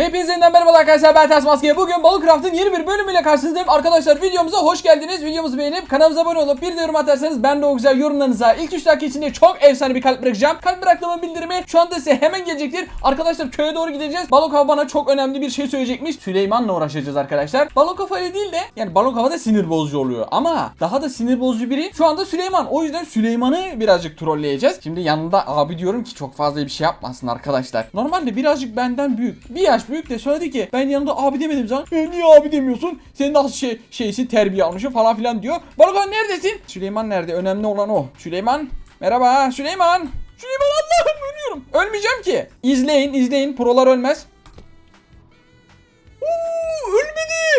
Hepinize yeniden merhaba arkadaşlar ben Ters Maske. Bugün Balıcraft'ın yeni bir bölümüyle karşınızdayım. Arkadaşlar videomuza hoş geldiniz. Videomuzu beğenip kanalımıza abone olup bir de yorum atarsanız ben de o güzel yorumlarınıza ilk 3 dakika içinde çok efsane bir kalp bırakacağım. Kalp bıraktığımın bildirimi şu anda size hemen gelecektir. Arkadaşlar köye doğru gideceğiz. Balon Kafa bana çok önemli bir şey söyleyecekmiş. Süleyman'la uğraşacağız arkadaşlar. Balon Kafa ile değil de yani Balon Kafa da sinir bozucu oluyor. Ama daha da sinir bozucu biri şu anda Süleyman. O yüzden Süleyman'ı birazcık trolleyeceğiz. Şimdi yanında abi diyorum ki çok fazla bir şey yapmasın arkadaşlar. Normalde birazcık benden büyük. Bir yaş büyük de söyledi ki ben yanında abi demedim zaman. "E, niye abi demiyorsun? Sen nasıl şey şeysi terbiye almışsın falan filan diyor. Balkan neredesin? Süleyman nerede? Önemli olan o. Süleyman. Merhaba Süleyman. Süleyman Allah'ım ölüyorum. Ölmeyeceğim ki. İzleyin izleyin. Prolar ölmez.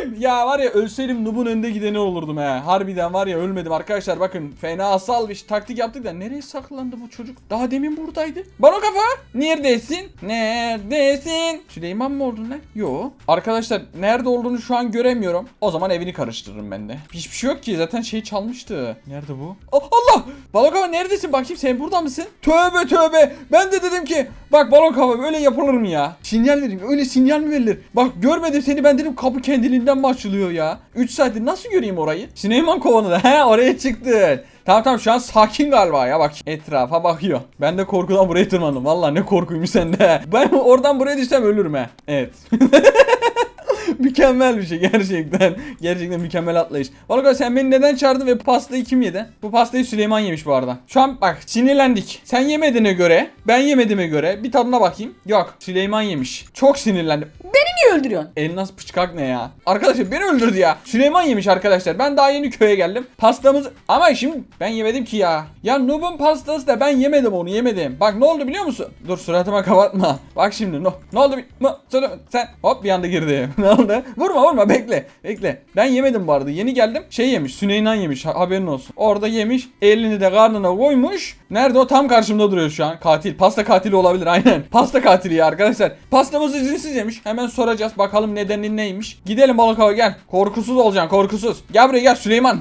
Ölmedim. Ya var ya ölseydim Nub'un önünde gideni olurdum he. Harbiden var ya ölmedim arkadaşlar bakın. Fena asal bir taktik yaptık da nereye saklandı bu çocuk? Daha demin buradaydı. Bana kafa. Neredesin? Neredesin? Süleyman mı oldun lan? Yo. Arkadaşlar nerede olduğunu şu an göremiyorum. O zaman evini karıştırırım ben de. Hiçbir şey yok ki zaten şey çalmıştı. Nerede bu? Oh, Allah! Balon kafa neredesin? Bakayım sen burada mısın? Tövbe tövbe. Ben de dedim ki bak balon kafa öyle yapılır mı ya? Sinyal vereyim. Öyle sinyal mi verilir? Bak görmedim seni ben dedim kapı kendiliğinden mi açılıyor ya? 3 saattir nasıl göreyim orayı? Süleyman kovanı. He oraya çıktın. Tamam tamam şu an sakin galiba ya bak etrafa bakıyor. Ben de korkudan buraya tırmandım. Vallahi ne korkuymuş sende. Ben oradan buraya düşsem ölürüm he. Evet. mükemmel bir şey gerçekten. Gerçekten mükemmel atlayış. Valla sen beni neden çağırdın ve pastayı kim yedi? Bu pastayı Süleyman yemiş bu arada. Şu an bak sinirlendik. Sen yemediğine göre, ben yemediğime göre bir tadına bakayım. Yok Süleyman yemiş. Çok sinirlendim. Niye öldürüyorsun? Elnas pıçkak ne ya? Arkadaşlar beni öldürdü ya. Süleyman yemiş arkadaşlar. Ben daha yeni köye geldim. Pastamız ama şimdi ben yemedim ki ya. Ya Noob'un pastası da ben yemedim onu yemedim. Bak ne oldu biliyor musun? Dur suratıma kapatma. Bak şimdi no. Ne oldu? Söyle sen hop bir anda girdi. ne oldu? Vurma vurma bekle. Bekle. Ben yemedim bu arada. Yeni geldim. Şey yemiş. Süleyman yemiş. Ha- haberin olsun. Orada yemiş. Elini de karnına koymuş. Nerede o? Tam karşımda duruyor şu an. Katil. Pasta katili olabilir aynen. Pasta katili ya arkadaşlar. Pastamızı izinsiz yemiş. Hemen soracağız. Bakalım nedeni neymiş. Gidelim balık hava gel. Korkusuz olacaksın korkusuz. Gel buraya gel Süleyman.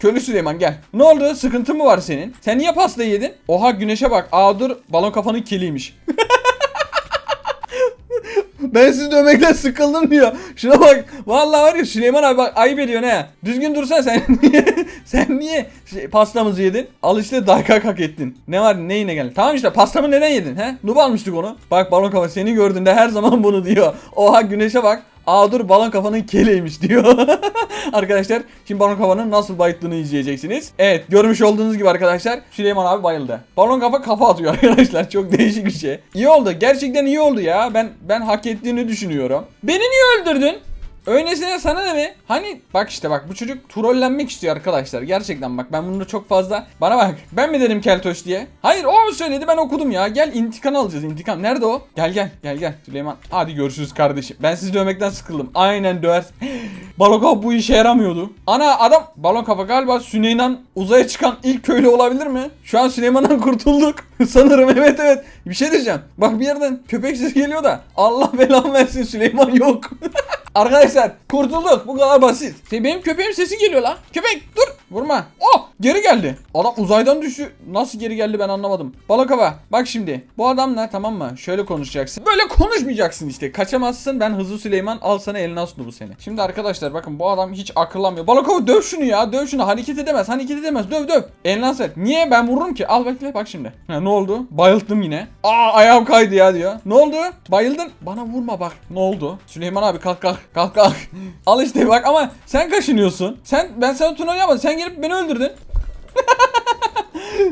Köylü Süleyman gel. Ne oldu? Sıkıntı mı var senin? Sen niye pasta yedin? Oha güneşe bak. Aa dur balon kafanın kiliymiş. Ben sizi dövmekten sıkıldım diyor. Şuna bak. Vallahi var ya Süleyman abi bak ayıp ediyorsun he. Düzgün dursan sen niye sen niye şey, pastamızı yedin? Al işte daykak hak ettin. Ne var neyine geldi? Tamam işte pastamı neden yedin he? Nub almıştık onu. Bak balon kafa seni gördüğünde her zaman bunu diyor. Oha güneşe bak. Aa dur balon kafanın keleymiş diyor. arkadaşlar şimdi balon kafanın nasıl bayıttığını izleyeceksiniz. Evet görmüş olduğunuz gibi arkadaşlar Süleyman abi bayıldı. Balon kafa kafa atıyor arkadaşlar. Çok değişik bir şey. İyi oldu. Gerçekten iyi oldu ya. Ben ben hak ettiğini düşünüyorum. Beni niye öldürdün? Öylesine sana ne be? Hani bak işte bak bu çocuk trollenmek istiyor arkadaşlar. Gerçekten bak ben bunu çok fazla... Bana bak ben mi dedim keltoş diye? Hayır o söyledi ben okudum ya. Gel intikam alacağız intikam. Nerede o? Gel gel gel gel Süleyman. Hadi görüşürüz kardeşim. Ben sizi dövmekten sıkıldım. Aynen döver. Balon bu işe yaramıyordu. Ana adam balon kafa galiba Süleyman uzaya çıkan ilk köylü olabilir mi? Şu an Süleyman'dan kurtulduk. Sanırım evet evet. Bir şey diyeceğim. Bak bir yerden köpek sesi geliyor da Allah belamı versin Süleyman yok. Arkadaşlar kurtulduk. Bu kadar basit. Benim köpeğim sesi geliyor lan. Köpek dur. Vurma. Oh geri geldi. Adam uzaydan düştü. Nasıl geri geldi ben anlamadım. Balık hava. Bak şimdi. Bu adamla tamam mı? Şöyle konuşacaksın. Böyle konuşmayacaksın işte. Kaçamazsın. Ben hızlı Süleyman. Al sana eline aslı bu seni. Şimdi arkadaşlar bakın bu adam hiç akıllanmıyor. Balık hava döv şunu ya. Döv şunu. Hareket edemez. Hareket edemez. Döv döv. Eline as ver. Niye? Ben vururum ki. Al bekle bak şimdi. Ha, ne oldu? Bayılttım yine. Aa ayağım kaydı ya diyor. Ne oldu? Bayıldın. Bana vurma bak. Ne oldu? Süleyman abi kalk kalk. Kalk kalk. Al işte bak ama sen kaşınıyorsun. Sen ben sana Tuna'yı yapmadım. Sen gelip beni öldürdün.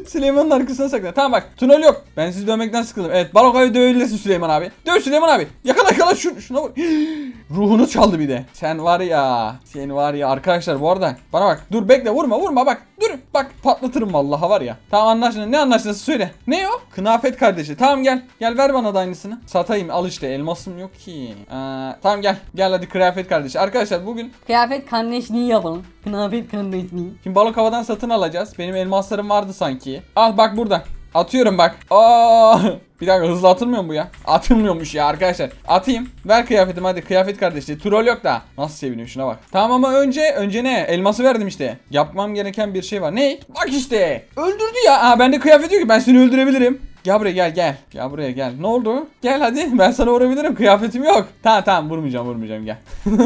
Süleyman'ın arkasına saklan. Tamam bak tünel yok. Ben sizi dövmekten sıkıldım. Evet balon abi dövülmesin Süleyman abi. Döv Süleyman abi. Yakala yakala şunu, şuna vur. Ruhunu çaldı bir de. Sen var ya. Sen var ya arkadaşlar bu arada. Bana bak. Dur bekle vurma vurma bak. Dur bak patlatırım vallahi var ya. Tamam anlaşıldı. Ne anlaşıldı söyle. Ne o? Kınafet kardeşi. Tamam gel. Gel ver bana da aynısını. Satayım al işte elmasım yok ki. Ee, tamam gel. Gel hadi kıyafet kardeşi. Arkadaşlar bugün Kıyafet kardeşliği yapalım. Kıyafet kardeşliği. Şimdi balık havadan satın alacağız. Benim elmaslarım vardı sanki. Al bak burada. Atıyorum bak. Aa! Bir dakika hızlı atılmıyor mu bu ya? Atılmıyormuş ya arkadaşlar. Atayım. Ver kıyafetimi hadi kıyafet kardeşi. Troll yok da. Nasıl seviniyor şuna bak. Tamam ama önce önce ne? Elması verdim işte. Yapmam gereken bir şey var. Ne? Bak işte. Öldürdü ya. Aa bende kıyafet yok ki ben seni öldürebilirim. Gel buraya gel gel. Gel buraya gel. Ne oldu? Gel hadi. Ben sana vurabilirim. Kıyafetim yok. Tamam tamam vurmayacağım vurmayacağım gel.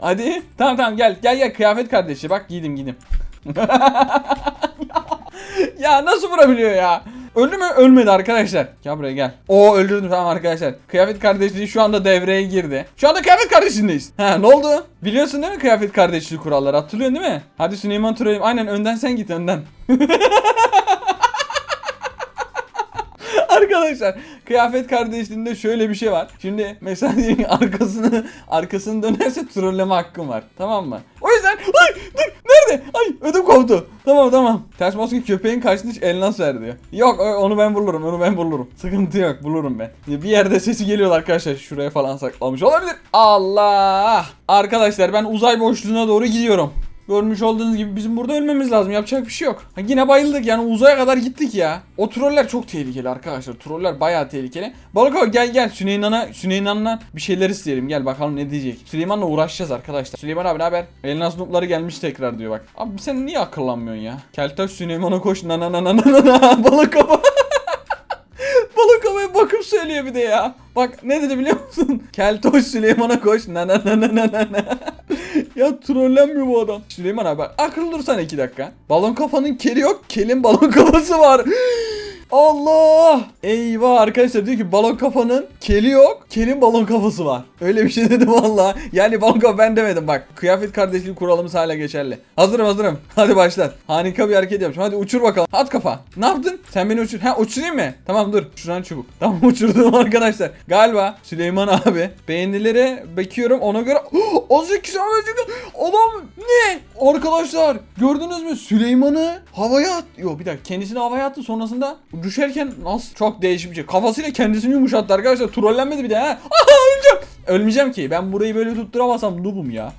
hadi. Tamam tamam gel. Gel gel kıyafet kardeşi. Bak giydim giydim. ya nasıl vurabiliyor ya? Öldü mü? Ölmedi arkadaşlar. Gel buraya gel. Oo öldürdüm tamam arkadaşlar. Kıyafet kardeşliği şu anda devreye girdi. Şu anda kıyafet kardeşliğindeyiz. Ha ne oldu? Biliyorsun değil mi kıyafet kardeşliği kuralları? Hatırlıyorsun değil mi? Hadi Süleyman Turay'ım. Aynen önden sen git önden. Arkadaşlar kıyafet kardeşliğinde şöyle bir şey var. Şimdi mesela diyelim arkasını arkasını dönerse trolleme hakkım var. Tamam mı? O yüzden ay dur nerede? Ay ödüm koptu. Tamam tamam. Ters maske köpeğin kaçmış elnas ver diyor. Yok onu ben bulurum onu ben bulurum. Sıkıntı yok bulurum ben. Bir yerde sesi geliyor arkadaşlar. Şuraya falan saklamış olabilir. Allah! Arkadaşlar ben uzay boşluğuna doğru gidiyorum. Görmüş olduğunuz gibi bizim burada ölmemiz lazım. Yapacak bir şey yok. Ha, yine bayıldık yani uzaya kadar gittik ya. O troller çok tehlikeli arkadaşlar. Troller bayağı tehlikeli. Balık Baba gel gel Süleyman'a Süleyman'dan bir şeyler isteyelim. Gel bakalım ne diyecek. Süleyman'la uğraşacağız arkadaşlar. Süleyman abi ne haber? Elnas nutları gelmiş tekrar diyor bak. Abi sen niye akıllanmıyorsun ya? Keltaş Süleyman'a koş na na na na na na Balık Baba. Balık havaya bakıp söylüyor bir de ya. Bak ne dedi biliyor musun? Keltoş Süleyman'a koş. Na na na na na na. Ya trollenmiyor bu adam. Süleyman abi bak akıllı dursana iki dakika. Balon kafanın keli yok. Kelin balon kafası var. Allah! Eyvah arkadaşlar diyor ki balon kafanın keli yok. Kelin balon kafası var. Öyle bir şey dedim valla. Yani balon kafa ben demedim bak. Kıyafet kardeşliği kuralımız hala geçerli. Hazırım hazırım. Hadi başlat. Harika bir hareket yapmışım. Hadi uçur bakalım. At kafa. Ne yaptın? Sen beni uçur. Ha uçurayım mı? Tamam dur. Şuran çubuk. Tamam uçurdum arkadaşlar. Galiba Süleyman abi beğenilere bakıyorum ona göre az iki saniye adam ne? Arkadaşlar gördünüz mü Süleyman'ı havaya at. Yok bir dakika kendisini havaya attı sonrasında düşerken nasıl çok şey. Kafasıyla kendisini yumuşattı arkadaşlar. Trollenmedi bir de ha. Öleceğim. Ölmeyeceğim ki. Ben burayı böyle tutturamazsam noobum ya.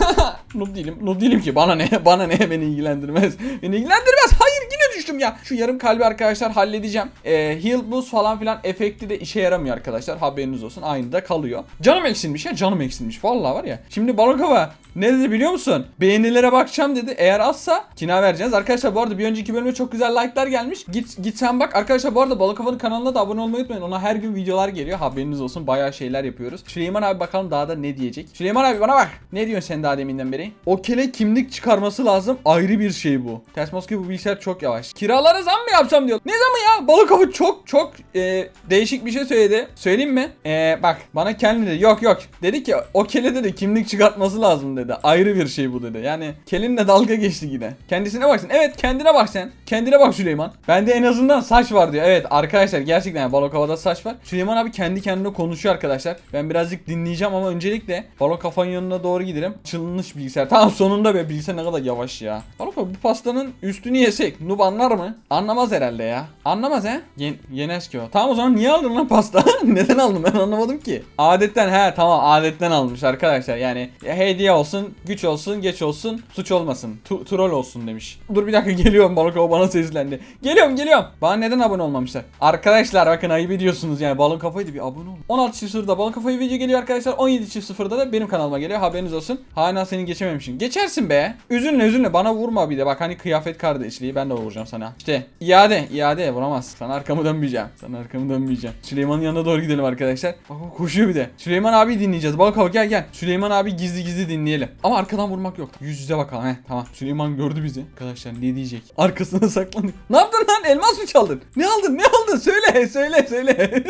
noob değilim. Noob değilim ki. Bana ne? Bana ne? Beni ilgilendirmez. Beni ilgilendirmez. Hayır yine düştüm ya. Şu yarım kalbi arkadaşlar halledeceğim. Ee, heal boost falan filan efekti de işe yaramıyor arkadaşlar. Haberiniz olsun. Aynı da kalıyor. Canım eksilmiş ya. Canım eksilmiş. Vallahi var ya. Şimdi Balokova ne dedi biliyor musun? Beğenilere bakacağım dedi. Eğer azsa kina vereceğiz. Arkadaşlar bu arada bir önceki bölüme çok güzel like'lar gelmiş. Git git sen bak. Arkadaşlar bu arada Balokava'nın kanalına da abone olmayı unutmayın. Ona her gün videolar geliyor. Haberiniz olsun. Bayağı şeyler yapıyoruz. Süleyman abi bakalım daha da ne diyecek. Süleyman abi bana bak. Ne diyorsun sen daha deminden beri? O kele kimlik çıkarması lazım. Ayrı bir şey bu. Ters maske bu bilgisayar çok yavaş. Kiralara zam mı yapsam diyor. Ne zamı ya? Balokava çok çok e, değişik bir şey söyledi. Söyleyeyim mi? E, bak bana kendi dedi. Yok yok. Dedi ki o kele dedi kimlik çıkartması lazım dedi. Ayrı bir şey bu dedi. Yani kelinle dalga geçti yine. Kendisine bak sen. Evet kendine bak sen. Kendine bak Süleyman. Bende en azından saç var diyor. Evet arkadaşlar gerçekten yani Balokava'da saç var. Süleyman abi kendi kendine konuşuyor arkadaşlar. Ben birazcık dinleyeceğim ama öncelikle Balok kafanın yanına doğru gidelim. Çılınmış bilgisayar. Tamam sonunda be bilgisayar ne kadar yavaş ya. Balok bu pastanın üstünü yesek. Noob anlar mı? Anlamaz herhalde ya. Anlamaz he? Yen Yenes. Tamam o zaman niye aldın lan pasta? Neden aldın ben anlamadım ki. Adetten he tamam adetten almış arkadaşlar. Yani ya hediye olsun, güç olsun, geç olsun, suç olmasın. Tu- troll olsun demiş. Dur bir dakika geliyorum Balok o bana seslendi. Geliyorum geliyorum. Bana neden abone olmamışlar? Arkadaşlar bakın ayıp ediyorsunuz yani balon kafaydı bir abone olun. 16 çift sıfırda balon kafayı video geliyor arkadaşlar. 17 çift sıfırda da benim kanalıma geliyor. Haberiniz olsun. Hala seni geçememişim. Geçersin be. Üzülme üzülme bana vurma bir de. Bak hani kıyafet kardeşliği ben de vuracağım sana. İşte iade iade vuramaz. Sana arkamı dönmeyeceğim. Sana arkamı dönmeyeceğim. Süleyman'ın yanına doğru gidelim arkadaşlar. Bak koşuyor bir de. Süleyman abi dinleyeceğiz. Balon kafa gel gel. Süleyman abi gizli gizli dinleyelim. Ama arkadan vurmak yok. Yüz yüze bakalım. Heh tamam. Süleyman gördü bizi. Arkadaşlar ne diyecek? Arkasına saklanıyor. Ne yaptın lan? Elmas mı çaldın? Ne aldın? Ne aldın? Söyle söyle söyle.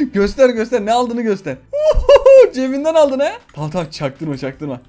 göster göster ne aldığını göster. Cebinden aldın ha? Tamam tamam çaktırma çaktırma.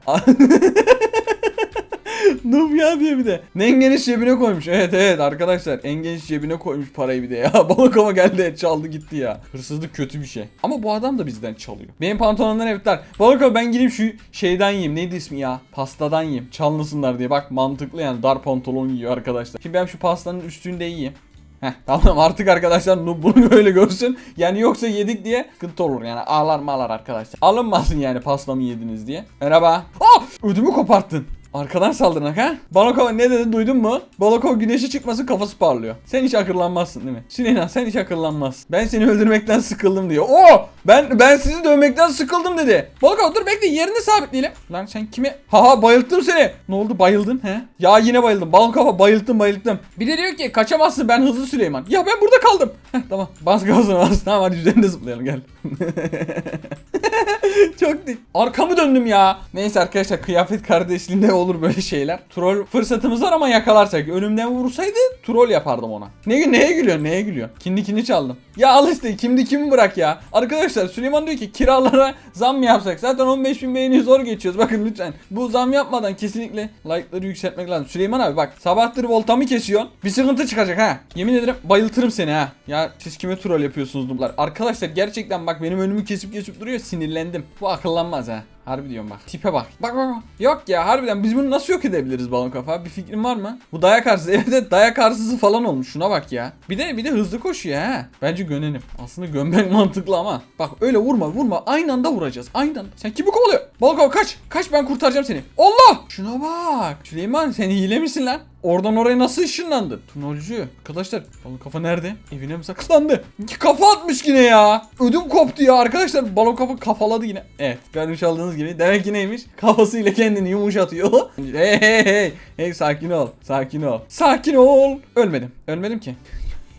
Noob ya diye bir de. En geniş cebine koymuş. Evet evet arkadaşlar en geniş cebine koymuş parayı bir de ya. Balakoma geldi çaldı gitti ya. Hırsızlık kötü bir şey. Ama bu adam da bizden çalıyor. Benim pantolonumdan hep dar. Balakoma ben gideyim şu şeyden yiyeyim. Neydi ismi ya? Pastadan yiyeyim. Çalmasınlar diye. Bak mantıklı yani dar pantolon giyiyor arkadaşlar. Şimdi ben şu pastanın üstünde yiyeyim. Heh, tamam artık arkadaşlar Noob bunu böyle görsün. Yani yoksa yedik diye sıkıntı olur yani ağlar mağlar arkadaşlar. Alınmasın yani pastamı yediniz diye. Merhaba. Oh! Ödümü koparttın. Arkadan saldırak ha? Balokova ne dedi duydun mu? Balokova güneşi çıkmasın kafası parlıyor. Sen hiç akıllanmazsın değil mi? Süleyman sen hiç akıllanmazsın. Ben seni öldürmekten sıkıldım diyor. Oo! Ben ben sizi dövmekten sıkıldım dedi. Balokova dur bekle yerini sabitleyelim. Lan sen kime? Haha bayılttım seni. Ne oldu bayıldın he? Ya yine bayıldım. Balokova bayılttım bayılttım. Bir de diyor ki kaçamazsın ben hızlı Süleyman. Ya ben burada kaldım. Heh, tamam bas gazına bas. Tamam hadi üzerinde zıplayalım gel. Çok dik. Arkamı döndüm ya. Neyse arkadaşlar kıyafet kardeşliğinde olur böyle şeyler. Troll fırsatımız var ama yakalarsak. Önümden vursaydı troll yapardım ona. Ne neye gülüyor neye gülüyor? Kindi kindi çaldım. Ya al işte kimdi kimi bırak ya. Arkadaşlar Süleyman diyor ki kiralara zam mı yapsak? Zaten 15 bin beğeni zor geçiyoruz. Bakın lütfen. Bu zam yapmadan kesinlikle like'ları yükseltmek lazım. Süleyman abi bak sabahtır voltamı kesiyorsun. Bir sıkıntı çıkacak ha. Yemin ederim bayıltırım seni ha. Ya siz kime troll yapıyorsunuz bunlar? Arkadaşlar gerçekten bak benim önümü kesip kesip duruyor sinirlendim. Bu akıllanmaz ha. Harbi diyorum bak. Tipe bak. Bak bak bak. Yok ya harbiden biz bunu nasıl yok edebiliriz balon kafa? Bir fikrin var mı? Bu dayak arsızı. Evet dayak arsızı falan olmuş. Şuna bak ya. Bir de bir de hızlı koşuyor ha. Bence gönelim. Aslında gömmek mantıklı ama. Bak öyle vurma vurma. Aynı anda vuracağız. Aynı anda. Sen kimi kovalıyor? Balon kafa kaç. Kaç ben kurtaracağım seni. Allah! Şuna bak. Süleyman sen hile misin lan? Oradan oraya nasıl ışınlandın? Tunolcu. Arkadaşlar balon kafa nerede? Evine mi saklandı? Kafa atmış yine ya. Ödüm koptu ya arkadaşlar. Balon kafa kafaladı yine. Evet görmüş olduğunuz gibi. Demek ki neymiş? Kafasıyla kendini yumuşatıyor. hey hey hey. Hey sakin ol. Sakin ol. Sakin ol. Ölmedim. Ölmedim ki.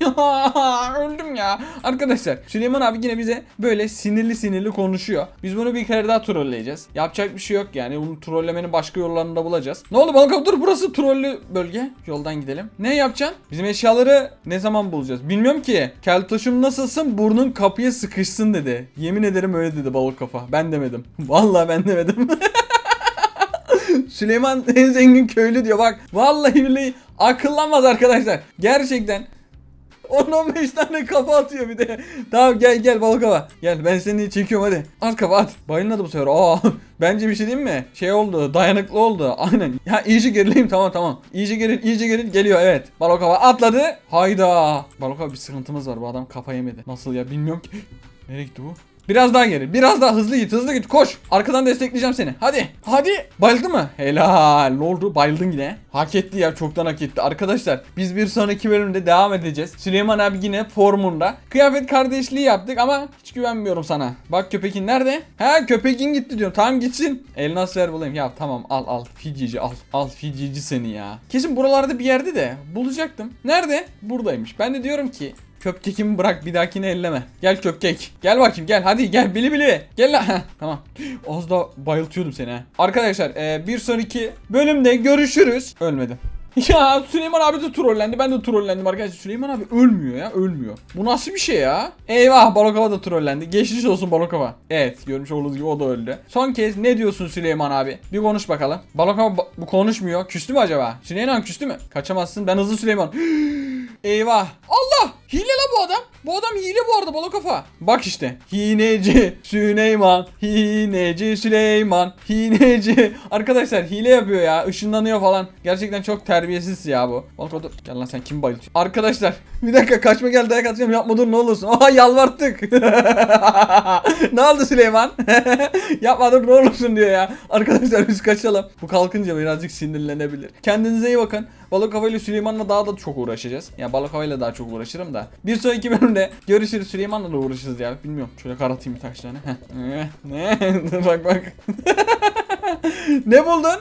Öldüm ya. Arkadaşlar Süleyman abi yine bize böyle sinirli sinirli konuşuyor. Biz bunu bir kere daha trolleyeceğiz. Yapacak bir şey yok yani. Bunu trollemenin başka yollarını da bulacağız. Ne oldu balık dur burası trollü bölge. Yoldan gidelim. Ne yapacaksın? Bizim eşyaları ne zaman bulacağız? Bilmiyorum ki. Keltoşum nasılsın? Burnun kapıya sıkışsın dedi. Yemin ederim öyle dedi balık kafa. Ben demedim. Vallahi ben demedim. Süleyman en zengin köylü diyor bak. Vallahi billahi akıllanmaz arkadaşlar. Gerçekten 10-15 tane kafa atıyor bir de. Tamam gel gel balık hava. Gel ben seni çekiyorum hadi. At kafa at. Bayılmadı bu sefer. Aa bence bir şey diyeyim mi? Şey oldu dayanıklı oldu. Aynen. Ya iyice gerileyim tamam tamam. İyice geril iyice geril geliyor evet. Balık hava atladı. Hayda. Balık hava bir sıkıntımız var bu adam kafa yemedi. Nasıl ya bilmiyorum ki. Nereye gitti bu? Biraz daha geri. Biraz daha hızlı git. Hızlı git. Koş. Arkadan destekleyeceğim seni. Hadi. Hadi. Bayıldı mı? Helal. Ne oldu? Bayıldın yine. Hak etti ya. Çoktan hak etti. Arkadaşlar biz bir sonraki bölümde devam edeceğiz. Süleyman abi yine formunda. Kıyafet kardeşliği yaptık ama hiç güvenmiyorum sana. Bak köpekin nerede? Ha köpekin gitti diyorum. Tamam gitsin. Elnas ver bulayım. Ya tamam al al. Ficici al. Al ficici seni ya. Kesin buralarda bir yerde de bulacaktım. Nerede? Buradaymış. Ben de diyorum ki Köpkekimi bırak bir dahakine elleme. Gel köpkek. Gel bakayım gel hadi gel bili bili. Gel lan. Tamam. Az da bayıltıyordum seni ha. Arkadaşlar e, bir sonraki bölümde görüşürüz. Ölmedim. Ya Süleyman abi de trollendi. Ben de trollendim arkadaşlar. Süleyman abi ölmüyor ya. Ölmüyor. Bu nasıl bir şey ya? Eyvah Balokova da trollendi. Geçmiş olsun Balokova. Evet görmüş olduğunuz gibi o da öldü. Son kez ne diyorsun Süleyman abi? Bir konuş bakalım. Balokova ba- bu konuşmuyor. Küstü mü acaba? Süleyman küstü mü? Kaçamazsın. Ben hızlı Süleyman. Eyvah. Allah! Hile la bu adam. Bu adam hile bu arada balo kafa. Bak işte. Hineci Süleyman. Hineci Süleyman. Hineci. Arkadaşlar hile yapıyor ya. Işınlanıyor falan. Gerçekten çok terbiyesiz ya bu. Balo kafa dur. Gel lan sen kim bayıltıyorsun? Arkadaşlar bir dakika kaçma gel dayak atacağım yapma dur ne olursun. Aha yalvarttık. ne oldu Süleyman? yapma dur ne olursun diyor ya. Arkadaşlar biz kaçalım. Bu kalkınca birazcık sinirlenebilir. Kendinize iyi bakın. Balık havayla Süleyman'la daha da çok uğraşacağız. Ya balık havayla daha çok uğraşırım da. Bir sonraki bölümde görüşürüz Süleyman'la da uğraşırız ya. Bilmiyorum. Şöyle karatayım birkaç tane. Heh. Ne? Ne? bak bak. ne buldun?